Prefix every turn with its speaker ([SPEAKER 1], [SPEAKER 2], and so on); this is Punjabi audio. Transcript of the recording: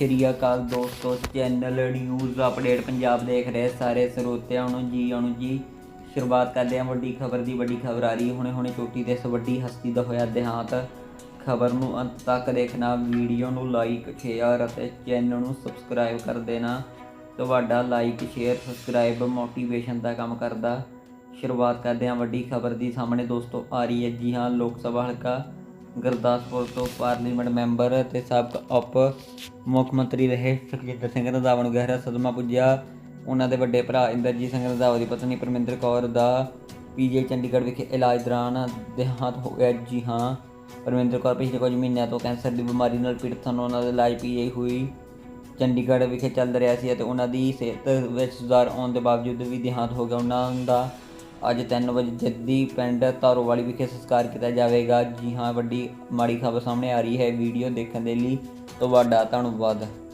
[SPEAKER 1] ਸ਼੍ਰੀ ਅਕਾਲ ਦੋਸਤੋ ਚੈਨਲ ਨਿਊਜ਼ ਅਪਡੇਟ ਪੰਜਾਬ ਦੇਖ ਰਹੇ ਸਾਰੇ ਸਰੋਤਿਆਂ ਨੂੰ ਜੀ ਆਉਣ ਜੀ। ਸ਼ੁਰੂਆਤ ਕਰਦੇ ਹਾਂ ਵੱਡੀ ਖਬਰ ਦੀ, ਵੱਡੀ ਖਬਰ ਆ ਰਹੀ ਹੁਣੇ ਹੁਣੇ ਚੋਟੀ ਤੇ ਇਸ ਵੱਡੀ ਹਸਤੀ ਦਾ ਹੋਇਆ ਦੇਹਾਂਤ। ਖਬਰ ਨੂੰ ਅੰਤ ਤੱਕ ਦੇਖਣਾ ਵੀਡੀਓ ਨੂੰ ਲਾਈਕ ਸ਼ੇਅਰ ਅਤੇ ਚੈਨਲ ਨੂੰ ਸਬਸਕ੍ਰਾਈਬ ਕਰ ਦੇਣਾ। ਤੁਹਾਡਾ ਲਾਈਕ ਸ਼ੇਅਰ ਸਬਸਕ੍ਰਾਈਬ ਮੋਟੀਵੇਸ਼ਨ ਦਾ ਕੰਮ ਕਰਦਾ। ਸ਼ੁਰੂਆਤ ਕਰਦੇ ਹਾਂ ਵੱਡੀ ਖਬਰ ਦੀ। ਸਾਹਮਣੇ ਦੋਸਤੋ ਆ ਰਹੀ ਹੈ ਜੀ ਹਾਂ, ਲੋਕ ਸਭਾ ਹਲਕਾ। ਗੁਰਦਾਸਪੁਰ ਤੋਂ ਪਾਰਲੀਮੈਂਟ ਮੈਂਬਰ ਅਤੇ ਸਾਬਕਾ ਉਪ ਮੁੱਖ ਮੰਤਰੀ ਰਹੇ ਸੁਖਜਿੰਦਰ ਸਿੰਘ ਰੰਧਾਵਾ ਨੂੰ ਗਹਿਰਾ ਸਦਮਾ ਪੁੱਜਿਆ। ਉਹਨਾਂ ਦੇ ਵੱਡੇ ਭਰਾ ਇੰਦਰਜੀਤ ਸਿੰਘ ਰੰਧਾਵਾ ਦੀ ਪਤਨੀ ਪਰਮਿੰਦਰ ਕੌਰ ਦਾ ਪੀਜੀ ਚੰਡੀਗੜ੍ਹ ਵਿਖੇ ਇਲਾਜ ਦੌਰਾਨ ਦੇਹਾਂਤ ਹੋ ਗਿਆ ਜੀ ਹਾਂ, ਪਰਮਿੰਦਰ ਕੌਰ ਪਿਛਲੇ ਕੁਝ ਮਹੀਨਿਆਂ ਤੋਂ ਕੈਂਸਰ ਦੀ ਬਿਮਾਰੀ ਨਾਲ ਪੀੜਤ ਸਨ। ਉਹਨਾਂ ਦਾ ਇਲਾਜ ਪੀਜੀ ਹੋਈ ਚੰਡੀਗੜ੍ਹ ਵਿਖੇ ਚੱਲ ਰਿਹਾ ਸੀ ਅਤੇ ਉਹਨਾਂ ਦੀ ਸਿਹਤ ਵਿੱਚ ਸੁਧਾਰ ਆਉਣ ਦੇ ਬਾਵਜੂਦ ਵੀ ਦੇਹਾਂਤ ਹੋ ਗਿਆ। ਉਹਨਾਂ ਦਾ ਅੱਜ 3 ਵਜੇ ਜੱਦੀ ਪਿੰਡ ਧਾਰੋਵਾਲੀ ਵਿਖੇ ਸੰਸਕਾਰ ਕੀਤਾ ਜਾਵੇਗਾ। ਜੀ ਹਾਂ, ਵੱਡੀ ਮਾੜੀ ਖਬਰ ਸਾਹਮਣੇ ਆ ਰਹੀ ਹੈ ਵੀਡੀਓ ਦੇਖਣ ਦੇ ਲਈ। ਤੁਹਾਡਾ ਧੰਨਵਾਦ।